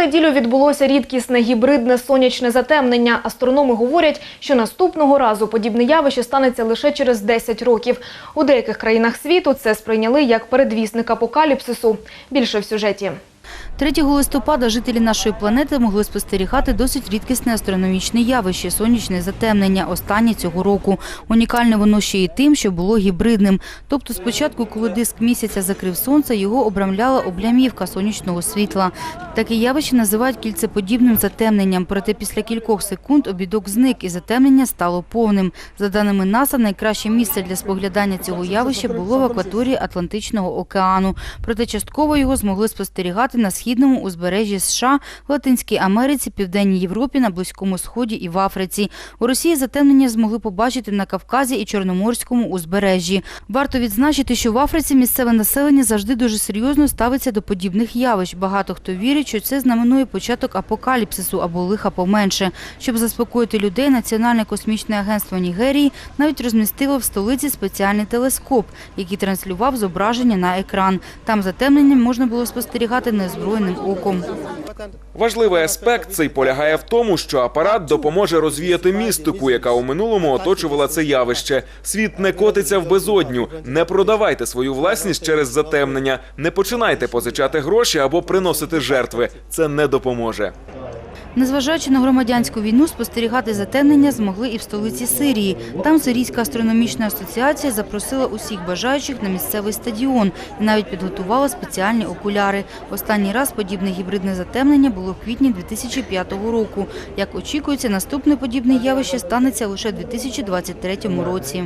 неділю відбулося рідкісне гібридне сонячне затемнення. Астрономи говорять, що наступного разу подібне явище станеться лише через 10 років. У деяких країнах світу це сприйняли як передвісник апокаліпсису. Більше в сюжеті. 3 листопада жителі нашої планети могли спостерігати досить рідкісне астрономічне явище – сонячне затемнення, останнє цього року. Унікальне воно ще й тим, що було гібридним. Тобто спочатку, коли диск місяця закрив сонце, його обрамляла облямівка сонячного світла. Таке явище називають кільцеподібним затемненням, проте після кількох секунд обідок зник і затемнення стало повним. За даними НАСА, найкраще місце для споглядання цього явища було в акваторії Атлантичного океану. Проте частково його змогли спостерігати на східному узбережжі США, Латинській Америці, Південній Європі, на Близькому Сході і в Африці. У Росії затемнення змогли побачити на Кавказі і Чорноморському узбережжі. Варто відзначити, що в Африці місцеве населення завжди дуже серйозно ставиться до подібних явищ. Багато хто вірить, що це знаменує початок апокаліпсису або лиха поменше. Щоб заспокоїти людей, Національне космічне агентство Нігерії навіть розмістило в столиці спеціальний телескоп, який транслював зображення на екран. Там затемнення можна було спостерігати неозброєним оком. Важливий аспект цей полягає в тому, що апарат допоможе розвіяти містику, яка у минулому оточувала це явище. Світ не котиться в безодню. Не продавайте свою власність через затемнення, не починайте позичати гроші або приносити жертви. Це не допоможе. Незважаючи на громадянську війну, спостерігати затемнення змогли і в столиці Сирії. Там Сирійська астрономічна асоціація запросила усіх бажаючих на місцевий стадіон і навіть підготувала спеціальні окуляри. Останній раз подібне гібридне затемнення було в квітні 2005 року. Як очікується, наступне подібне явище станеться лише в 2023 році.